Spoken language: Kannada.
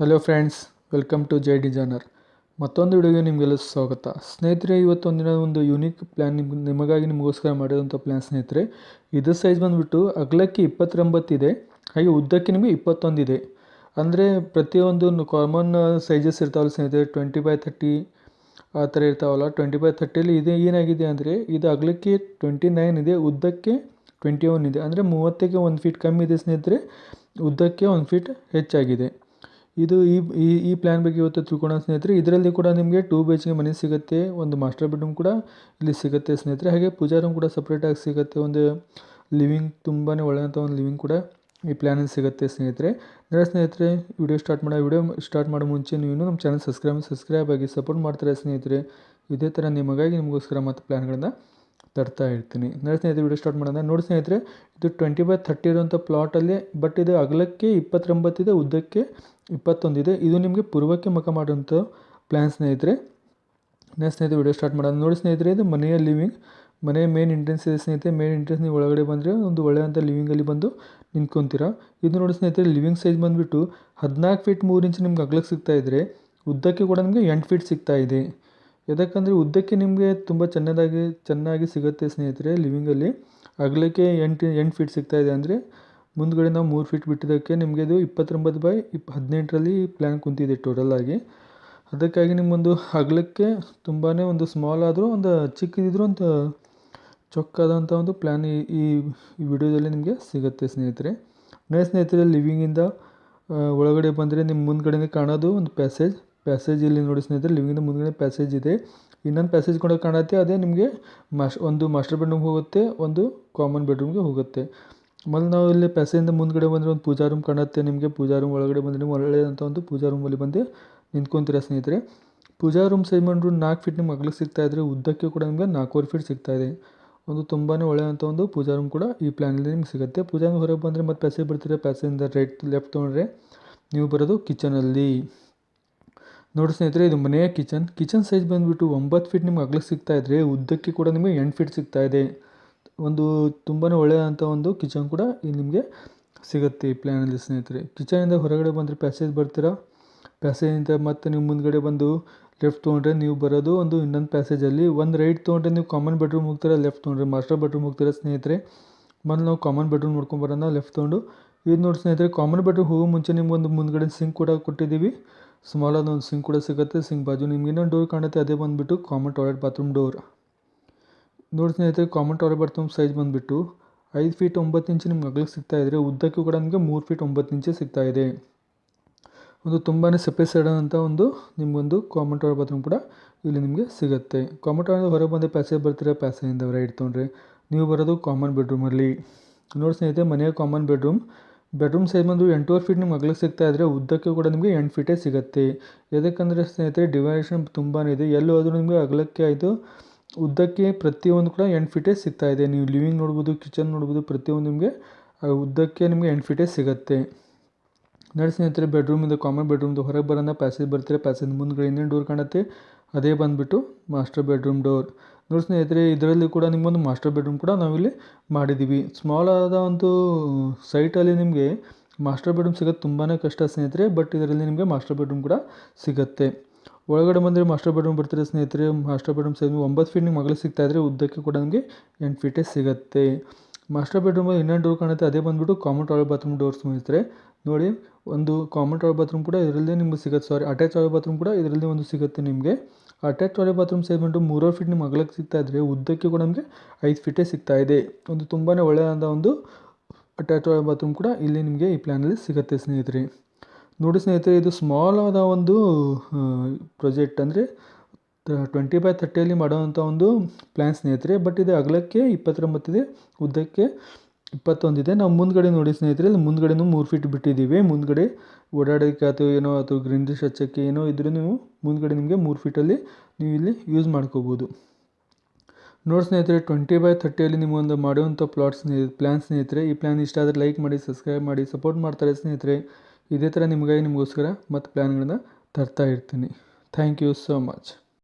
Hello friends welcome to Jai designer ಮತ್ತೊಂದು ವಿಡಿಯೋಗೆ ನಿಮಗೆಲ್ಲ ಸ್ವಾಗತ. ಸ್ನೇಹಿತರೆ, ಇವತ್ತೊಂದಿನ ಒಂದು ಯೂನಿಕ್ ಪ್ಲ್ಯಾನ್ ನಿಮ್ಗೆ ನಿಮಗಾಗಿ ನಿಮಗೋಸ್ಕರ ಮಾಡಿರೋಂಥ ಪ್ಲ್ಯಾನ್ ಸ್ನೇಹಿತರೆ, ಇದು ಸೈಜ್ ಬಂದುಬಿಟ್ಟು ಅಗಲಕ್ಕೆ ಇಪ್ಪತ್ತೊಂಬತ್ತಿದೆ ಹಾಗೆ ಉದ್ದಕ್ಕೆ ನಿಮಗೆ ಇಪ್ಪತ್ತೊಂದಿದೆ ಅಂದರೆ ಪ್ರತಿಯೊಂದು ಕಾಮನ್ ಸೈಜಸ್ ಇರ್ತಾವಲ್ಲ ಸ್ನೇಹಿತರೆ ಟ್ವೆಂಟಿ ಬೈ ಥರ್ಟಿ ಆ ಥರ ಇರ್ತಾವಲ್ಲ ಟ್ವೆಂಟಿ ಬೈ ಥರ್ಟಿಯಲ್ಲಿ ಇದು ಏನಾಗಿದೆ ಅಂದರೆ, ಇದು ಅಗಲಕ್ಕೆ ಟ್ವೆಂಟಿ ನೈನ್ ಇದೆ, ಉದ್ದಕ್ಕೆ ಟ್ವೆಂಟಿ ಒನ್ ಇದೆ. ಅಂದರೆ ಮೂವತ್ತಕ್ಕೆ ಒಂದು ಫೀಟ್ ಕಮ್ಮಿ ಇದೆ ಸ್ನೇಹಿತರೆ, ಉದ್ದಕ್ಕೆ ಒಂದು ಫೀಟ್ ಹೆಚ್ಚಾಗಿದೆ. ಇದು ಈ ಈ ಈ ಪ್ಲ್ಯಾನ್ ಬಗ್ಗೆ ಇವತ್ತು ತಿಳ್ಕೊಳ್ಳೋಣ ಸ್ನೇಹಿತರೆ, ಇದರಲ್ಲಿ ಕೂಡ ನಿಮಗೆ ಟೂ ಬಿ ಎಚ್ ಕೆ ಮನೆ ಸಿಗುತ್ತೆ, ಒಂದು ಮಾಸ್ಟರ್ ಬೆಡ್ರೂಮ್ ಕೂಡ ಇಲ್ಲಿ ಸಿಗುತ್ತೆ ಸ್ನೇಹಿತರೆ. ಹಾಗೆ ಪೂಜಾ ರೂಮ್ ಕೂಡ ಸಪ್ರೇಟಾಗಿ ಸಿಗುತ್ತೆ, ಒಂದು ಲಿವಿಂಗ್ ತುಂಬಾ ಒಳ್ಳೆಯಂಥ ಒಂದು ಲಿವಿಂಗ್ ಕೂಡ ಈ ಪ್ಲ್ಯಾನಲ್ಲಿ ಸಿಗುತ್ತೆ ಸ್ನೇಹಿತರೆ. ಅಂದರೆ ಸ್ನೇಹಿತರೆ ವಿಡಿಯೋ ಸ್ಟಾರ್ಟ್ ಮಾಡೋ ವಿಡಿಯೋ ಸ್ಟಾರ್ಟ್ ಮಾಡೋ ಮುಂಚೆ ನೀವು ನಮ್ಮ ಚಾನಲ್ ಸಬ್ಸ್ಕ್ರೈಬ್ ಸಬ್ಸ್ಕ್ರೈಬ್ ಆಗಿ ಸಪೋರ್ಟ್ ಮಾಡ್ತಾರೆ ಸ್ನೇಹಿತರೆ, ಇದೇ ಥರ ನಿಮಗಾಗಿ ನಿಮಗೋಸ್ಕರ ಮತ್ತು ಪ್ಲ್ಯಾನ್ಗಳನ್ನು ತರ್ತಾ ಇರ್ತೀನಿ. ನೋಡಿ ಸ್ನೇಹಿತರೆ ವಿಡಿಯೋ ಸ್ಟಾರ್ಟ್ ಮಾಡೋಣ. ನೋಡಿ ಸ್ನೇಹಿತರೆ, ಇದು ಟ್ವೆಂಟಿ ಬೈ ಥರ್ಟಿ ಇರುವಂಥ ಪ್ಲಾಟಲ್ಲಿ ಬಟ್ ಇದು ಅಗಲಕ್ಕೆ ಇಪ್ಪತ್ತೊಂಬತ್ತಿದೆ ಉದ್ದಕ್ಕೆ ಇಪ್ಪತ್ತೊಂದಿದೆ ಇದು. ನಿಮಗೆ ಪೂರ್ವಕ್ಕೆ ಮುಖ ಮಾಡುವಂಥ ಪ್ಲ್ಯಾನ್ ಸ್ನೇಹಿತರೆ. ನೆಕ್ಸ್ಟ್ ಸ್ನೇಹಿತರೆ ವಿಡಿಯೋ ಸ್ಟಾರ್ಟ್ ಮಾಡೋಣ. ನೋಡಿ ಸ್ನೇಹಿತರೆ, ಇದು ಮನೆಯ ಲಿವಿಂಗ್ ಮನೆಯ ಮೇನ್ ಎಂಟ್ರೆನ್ಸ್ ಇದೆ ಸ್ನೇಹಿತರೆ. ಮೇನ್ ಎಂಟ್ರೆನ್ಸ್ ನೀವು ಒಳಗಡೆ ಬಂದರೆ ಒಂದು ಒಳ್ಳೆಯಂಥ ಲಿವಿಂಗಲ್ಲಿ ಬಂದು ನಿಂತ್ಕೊತೀರಾ. ಇದು ನೋಡಿ ಸ್ನೇಹಿತರೆ ಲಿವಿಂಗ್ ಸೈಜ್ ಬಂದುಬಿಟ್ಟು ಹದಿನಾಲ್ಕು ಫೀಟ್ ಮೂರು ಇಂಚ್ ನಿಮ್ಗೆ ಅಗಲಕ್ಕೆ ಸಿಗ್ತಾ ಇದ್ದರೆ ಉದ್ದಕ್ಕೆ ಕೂಡ ನಿಮಗೆ ಎಂಟು ಫೀಟ್ ಸಿಗ್ತಾ ಇದೆ. ಯಾಕಂದರೆ ಉದ್ದಕ್ಕೆ ನಿಮಗೆ ತುಂಬ ಚೆನ್ನಾಗಿ ಚೆನ್ನಾಗಿ ಸಿಗುತ್ತೆ ಸ್ನೇಹಿತರೆ ಲಿವಿಂಗಲ್ಲಿ ಅಗಲಕ್ಕೆ ಎಂಟು ಎಂಟು ಫೀಟ್ ಸಿಗ್ತಾ ಇದೆ ಅಂದರೆ ಮುಂದ್ಗಡೆ ನಾವು ಮೂರು ಫೀಟ್ ಬಿಟ್ಟಿದ್ದಕ್ಕೆ ನಿಮಗೆ ಇದು ಇಪ್ಪತ್ತೊಂಬತ್ತು ಬೈ ಇಪ್ಪ ಹದಿನೆಂಟರಲ್ಲಿ ಪ್ಲ್ಯಾನ್ ಕುಂತಿದೆ ಆಗಿ. ಅದಕ್ಕಾಗಿ ನಿಮ್ಮೊಂದು ಅಗಲಕ್ಕೆ ತುಂಬಾ ಒಂದು ಸ್ಮಾಲ್ ಆದರೂ ಒಂದು ಚಿಕ್ಕದಿದ್ರೂ ಒಂದು ಚೊಕ್ಕಾದಂಥ ಒಂದು ಪ್ಲ್ಯಾನ್ ಈ ಈ ವಿಡಿಯೋದಲ್ಲಿ ನಿಮಗೆ ಸಿಗುತ್ತೆ ಸ್ನೇಹಿತರೆ. ನನ್ನ ಸ್ನೇಹಿತರೆ ಲಿವಿಂಗಿಂದ ಒಳಗಡೆ ಬಂದರೆ ನಿಮ್ಮ ಮುಂದ್ಗಡೆ ಕಾಣೋದು ಒಂದು ಪ್ಯಾಸೇಜ್ ಪ್ಯಾಸೇಜ್ ಇಲ್ಲಿ ನೋಡಿ ಸ್ನೇಹಿತರೆ ಲಿವಿಂಗಿಂದ ಮುಂದಗಡೆ ಪ್ಯಾಸೇಜ್ ಇದೆ. ಇನ್ನೊಂದು ಪ್ಯಾಸೇಜ್ ಕೂಡ ಕಾಣುತ್ತೆ, ಅದೇ ನಿಮಗೆ ಮಾಸ್ ಒಂದು ಮಾಸ್ಟರ್ ಬೆಡ್ರೂಮ್ ಹೋಗುತ್ತೆ, ಒಂದು ಕಾಮನ್ ಬೆಡ್ರೂಮ್ಗೆ ಹೋಗುತ್ತೆ. ಮೊದಲು ನಾವು ಇಲ್ಲಿ ಪ್ಯಾಸೇಜಿಂದ ಮುಂದ್ಗಡೆ ಬಂದರೆ ಒಂದು ಪೂಜಾ ರೂಮ್ ಕಾಣುತ್ತೆ ನಿಮಗೆ, ಪೂಜಾ ರೂಮ್ ಒಳಗಡೆ ಬಂದರೆ ನೀವು ಒಳ್ಳೆಯದಂಥ ಒಂದು ಪೂಜಾ ರೂಮಲ್ಲಿ ಬಂದು ನಿಂತ್ಕೊತೀರ ಸ್ನೇಹಿತರೆ. ಪೂಜಾ ರೂಮ್ ಸೈಜ್ ಮಾಡಿದ್ರು ನಾಲ್ಕು ಫೀಟ್ ನಿಮ್ಗೆ ಅಗಲಕ್ಕೆ ಸಿಗ್ತಾ ಇದ್ದರೆ ಉದ್ದಕ್ಕೆ ಕೂಡ ನಿಮಗೆ ನಾಲ್ಕೂವರೆ ಫೀಟ್ ಸಿಗ್ತಾ ಇದೆ. ಒಂದು ತುಂಬಾ ಒಳ್ಳೆಯಂಥ ಒಂದು ಪೂಜಾ ರೂಮ್ ಕೂಡ ಈ ಪ್ಲ್ಯಾನಲ್ಲಿ ನಿಮ್ಗೆ ಸಿಗುತ್ತೆ. ಪೂಜಾ ಹೊರಗೆ ಬಂದರೆ ಮತ್ತು ಪ್ಯಾಸೇಜ್ ಬರ್ತೀರ? ಪ್ಯಾಸೇಜಿಂದ ರೈಟ್ ಲೆಫ್ಟ್ ತೊಗೊಂಡ್ರೆ ನೀವು ಬರೋದು ಕಿಚನಲ್ಲಿ ನೋಡಿ ಸ್ನೇಹಿತರೆ, ಇದು ಮನೆಯ ಕಿಚನ್ ಕಿಚನ್ ಸೈಜ್ ಬಂದುಬಿಟ್ಟು ಒಂಬತ್ತು ಫೀಟ್ ನಿಮ್ಗೆ ಅಗಲಕ್ಕೆ ಸಿಗ್ತಾ ಇದ್ದರೆ ಉದ್ದಕ್ಕೆ ಕೂಡ ನಿಮಗೆ ಎಂಟು ಫೀಟ್ ಸಿಗ್ತಾ ಇದೆ. ಒಂದು ತುಂಬಾ ಒಳ್ಳೆಯಂಥ ಒಂದು ಕಿಚನ್ ಕೂಡ ಇಲ್ಲಿ ನಿಮಗೆ ಸಿಗುತ್ತೆ ಈ ಪ್ಲ್ಯಾನಲ್ಲಿ ಸ್ನೇಹಿತರೆ. ಕಿಚನಿಂದ ಹೊರಗಡೆ ಬಂದರೆ ಪ್ಯಾಸೇಜ್ ಬರ್ತೀರಾ? ಪ್ಯಾಸೇಜಿಂದ ಮತ್ತೆ ನೀವು ಮುಂದ್ಗಡೆ ಬಂದು ಲೆಫ್ಟ್ ತೊಗೊಂಡ್ರೆ ನೀವು ಬರೋದು ಒಂದು ಇನ್ನೊಂದು ಪ್ಯಾಸೇಜಲ್ಲಿ ಒಂದು ರೈಟ್ ತೊಗೊಂಡ್ರೆ ನೀವು ಕಾಮನ್ ಬೆಡ್ರೂಮ್ ಹೋಗ್ತೀರಾ ಲೆಫ್ಟ್ ತೊಗೊಂಡ್ರೆ ಮಾಸ್ಟರ್ ಬೆಡ್ರೂಮ್ ಹೋಗ್ತೀರಾ ಸ್ನೇಹಿತರೆ? ಮೊದಲು ನಾವು ಕಾಮನ್ ಬೆಡ್ರೂಮ್ ನೋಡ್ಕೊಂಬರೋಣ ಲೆಫ್ಟ್ ತೊಗೊಂಡು. ಇದು ನೋಡಿ ಸ್ನೇಹಿತರೆ ಕಾಮನ್ ಬೆಡ್ರೂಮ್ ಹೋಗೋ ಮುಂಚೆ ನಿಮ್ಗೊಂದು ಮುಂದ್ಗಡೆ ಸಿಂಕ್ ಕೂಡ ಕೊಟ್ಟಿದ್ದೀವಿ. ಸ್ಮಾಲ್ ಆದ ಒಂದು ಸಿಂಕ್ ಕೂಡ ಸಿಗುತ್ತೆ. ಸಿಂಕ್ ಬಾಜು ನಿಮ್ಗೆ ಇನ್ನೊಂದು ಡೋರ್ ಕಾಣುತ್ತೆ. ಅದೇ ಬಂದುಬಿಟ್ಟು ಕಾಮನ್ ಟಾಯ್ಲೆಟ್ ಬಾತ್ರೂಮ್ ಡೋರ್ ನೋಡಿ ಸ್ನೇಹಿತರೆ ಕಾಮನ್ ಟಾಯ್ಲೆಟ್ ಬಾತ್ರೂಮ್ ಸೈಜ್ ಬಂದುಬಿಟ್ಟು ಐದು ಫೀಟ್ ಒಂಬತ್ತು ಇಂಚು ನಿಮ್ಗೆ ಅಗಲಕ್ಕೆ ಸಿಗ್ತಾ ಇದ್ದರೆ ಉದ್ದಕ್ಕೂ ಕೂಡ ನಿಮಗೆ ಮೂರು ಫೀಟ್ ಒಂಬತ್ತು ಇಂಚೆ ಸಿಗ್ತಾ ಇದೆ. ಒಂದು ತುಂಬಾ ಸೆಪರೇಟ್ ಅಂತ ಒಂದು ನಿಮಗೊಂದು ಕಾಮನ್ ಟಾಯ್ಲೆಟ್ ಬಾತ್ರೂಮ್ ಕೂಡ ಇಲ್ಲಿ ನಿಮಗೆ ಸಿಗುತ್ತೆ. ಕಾಮನ್ ಟಾಯ್ಲೆಟ್ ಹೊರಗೆ ಬಂದರೆ ಪ್ಯಾಸೇಜ್ ಬರ್ತೀರ? ಪ್ಯಾಸೇಜಿಂದ ರೈಟ್ ತೊಗೊಂಡ್ರೆ ನೀವು ಬರೋದು ಕಾಮನ್ ಬೆಡ್ರೂಮಲ್ಲಿ ನೋಡಿ ಸ್ನೇಹಿತರೆ, ಮನೆಯ ಕಾಮನ್ ಬೆಡ್ರೂಮ್ ಬೆಡ್ರೂಮ್ ಸೈಜ್ ಬಂದು ಎಂಟೂವರೆ ಫೀಟ್ ನಿಮ್ಗೆ ಅಗಲಕ್ಕೆ ಸಿಗ್ತಾ ಇದ್ದರೆ ಉದ್ದಕ್ಕೆ ಕೂಡ ನಿಮಗೆ ಎಂಟು ಫೀಟೇ ಸಿಗುತ್ತೆ. ಯಾಕಂದರೆ ಸ್ನೇಹಿತರೆ ಡಿವೈಡೇಷನ್ ತುಂಬಾ ಇದೆ. ಎಲ್ಲೂ ಆದರೂ ನಿಮಗೆ ಅಗಲಕ್ಕೆ ಆಯಿತು ಉದ್ದಕ್ಕೆ ಪ್ರತಿಯೊಂದು ಕೂಡ ಎಂಟು ಫೀಟೇ ಸಿಗ್ತಾ ಇದೆ. ನೀವು ಲಿವಿಂಗ್ ನೋಡ್ಬೋದು ಕಿಚನ್ ನೋಡ್ಬೋದು, ಪ್ರತಿಯೊಂದು ನಿಮಗೆ ಉದ್ದಕ್ಕೆ ನಿಮಗೆ ಎಂಟು ಫೀಟೇ ಸಿಗುತ್ತೆ. ನೋಡಿ ಸ್ನೇಹಿತರೆ ಬೆಡ್ರೂಮಿಂದ ಕಾಮನ್ ಬೆಡ್ರೂಮ್ದು ಹೊರಗೆ ಬರೋಣ. ಪ್ಯಾಸೇಜ್ ಬರ್ತೀರಾ? ಪ್ಯಾಸೇಜ್ ಮುಂದ್ಗಡೆ ಇನ್ನೇನು ಡೋರ್ ಕಾಣುತ್ತೆ? ಅದೇ ಬಂದುಬಿಟ್ಟು ಮಾಸ್ಟರ್ ಬೆಡ್ರೂಮ್ ಡೋರ್ ನೋಡಿ ಸ್ನೇಹಿತರೆ, ಇದರಲ್ಲಿ ಕೂಡ ನಿಮ್ಮೊಂದು ಮಾಸ್ಟರ್ ಬೆಡ್ರೂಮ್ ಕೂಡ ನಾವಿಲ್ಲಿ ಮಾಡಿದ್ದೀವಿ ಸ್ಮಾಲ್ ಆದ ಒಂದು ಸೈಟಲ್ಲಿ ನಿಮಗೆ ಮಾಸ್ಟರ್ ಬೆಡ್ರೂಮ್ ಸಿಗೋದು ತುಂಬಾ ಕಷ್ಟ ಸ್ನೇಹಿತರೆ ಬಟ್ ಇದರಲ್ಲಿ ನಿಮಗೆ ಮಾಸ್ಟರ್ ಬೆಡ್ರೂಮ್ ಕೂಡ ಸಿಗುತ್ತೆ. ಒಳಗಡೆ ಬಂದರೆ ಮಾಸ್ಟರ್ ಬೆಡ್ರೂಮ್ ಬರ್ತಾರೆ ಸ್ನೇಹಿತರೆ? ಮಾಸ್ಟರ್ ಬೆಡ್ರೂಮ್ ಸೈಜ್ ಒಂಬತ್ತು ಫೀಟ್ ನಿಮ್ಗೆ ಮಗಳು ಸಿಗ್ತಾ ಇದ್ದರೆ ಉದ್ದಕ್ಕೆ ಕೂಡ ನಿಮಗೆ ಎಂಟು ಫೀಟೇ ಸಿಗುತ್ತೆ. ಮಾಸ್ಟರ್ ಬೆಡ್ರೂಮಲ್ಲಿ ಇನ್ನೊಂದು ಡೋರ್ ಕಾಣುತ್ತೆ? ಅದೇ ಬಂದುಬಿಟ್ಟು ಕಾಮನ್ ಟಾಯ್ಲೆಟ್ ಬಾತ್ರೂಮ್ ಡೋರ್ಸ್ ಸ್ನೇಹಿತರೆ. ನೋಡಿ, ಒಂದು ಕಾಮನ್ ಟಾಯ್ಲೆಟ್ ಬಾತ್ರೂಮ್ ಕೂಡ ಇದರಲ್ಲೇ ನಿಮ್ಗೆ ಸಿಗುತ್ತೆ. ಸಾರಿ ಅಟ್ಯಾಚ್ ಟಾಯ್ಲೆಟ್ ಬಾತ್ರೂಮ್ ಕೂಡ ಇದರಲ್ಲಿ ಒಂದು ಸಿಗುತ್ತೆ ನಿಮಗೆ. ಅಟ್ಯಾಚ್ ಟಾಯ್ಲೆಟ್ ಬಾತ್ರೂಮ್ ಸೇರಿಬಿಟ್ಟು ಮೂರು ಫೀಟ್ ನಿಮ್ಗೆ ಅಗಲಕ್ಕೆ ಸಿಗ್ತಾ ಇದ್ದರೆ ಉದ್ದಕ್ಕೆ ಕೂಡ ನಮಗೆ ಐದು ಫೀಟೇ ಸಿಗ್ತಾ ಇದೆ. ಒಂದು ತುಂಬಾ ಒಳ್ಳೆಯದಾದ ಒಂದು ಅಟ್ಯಾಚ್ ಟಾಯ್ಲೆಟ್ ಬಾತ್ರೂಮ್ ಕೂಡ ಇಲ್ಲಿ ನಿಮಗೆ ಈ ಪ್ಲ್ಯಾನಲ್ಲಿ ಸಿಗುತ್ತೆ ಸ್ನೇಹಿತರೆ. ನೋಡಿ ಸ್ನೇಹಿತರೆ, ಇದು ಸ್ಮಾಲ್ ಆದ ಒಂದು ಪ್ರಾಜೆಕ್ಟ್ ಅಂದರೆ ಟ್ವೆಂಟಿ ಬೈ ಥರ್ಟಿಯಲ್ಲಿ ಮಾಡೋವಂಥ ಒಂದು ಪ್ಲ್ಯಾನ್ ಸ್ನೇಹಿತರೆ. ಬಟ್ ಇದು ಅಗಲಕ್ಕೆ ಇಪ್ಪತ್ತೊಂಬತ್ತಿದೆ ಉದ್ದಕ್ಕೆ ಇಪ್ಪತ್ತೊಂದಿದೆ ನಾವು ಮುಂದ್ಗಡೆ ನೋಡಿ ಸ್ನೇಹಿತರೆ, ಇಲ್ಲಿ ಮುಂದ್ಗಡೆನೂ ಮೂರು ಫೀಟ್ ಬಿಟ್ಟಿದ್ದೀವಿ. ಮುಂದ್ಗಡೆ ಓಡಾಡೋಕ್ಕೆ ಅಥವಾ ಏನೋ, ಅಥವಾ ಗ್ರೀನ್ರಿಶ್ ಹಚ್ಚೋಕ್ಕೆ ಏನೋ ಇದ್ರೂ ನೀವು ಮುಂದ್ಗಡೆ ನಿಮಗೆ ಮೂರು ಫೀಟಲ್ಲಿ ನೀವು ಇಲ್ಲಿ ಯೂಸ್ ಮಾಡ್ಕೋಬೋದು. ನೋಡಿ ಸ್ನೇಹಿತರೆ ಟ್ವೆಂಟಿ ಬೈ ಥರ್ಟಿಯಲ್ಲಿ ನಿಮಗೊಂದು ಮಾಡುವಂಥ ಪ್ಲಾಟ್ ಸ್ನೇಹಿ ಪ್ಲ್ಯಾನ್ ಸ್ನೇಹಿತರೆ, ಈ ಪ್ಲ್ಯಾನ್ ಇಷ್ಟ ಆದರೆ ಲೈಕ್ ಮಾಡಿ ಸಬ್ಸ್ಕ್ರೈಬ್ ಮಾಡಿ ಸಪೋರ್ಟ್ ಮಾಡ್ತಾರೆ ಸ್ನೇಹಿತರೆ. ಇದೇ ಥರ ನಿಮಗಾಗಿ ನಿಮಗೋಸ್ಕರ ಮತ್ತು ಪ್ಲ್ಯಾನ್ಗಳನ್ನ ತರ್ತಾ ಇರ್ತೀನಿ. Thank you so much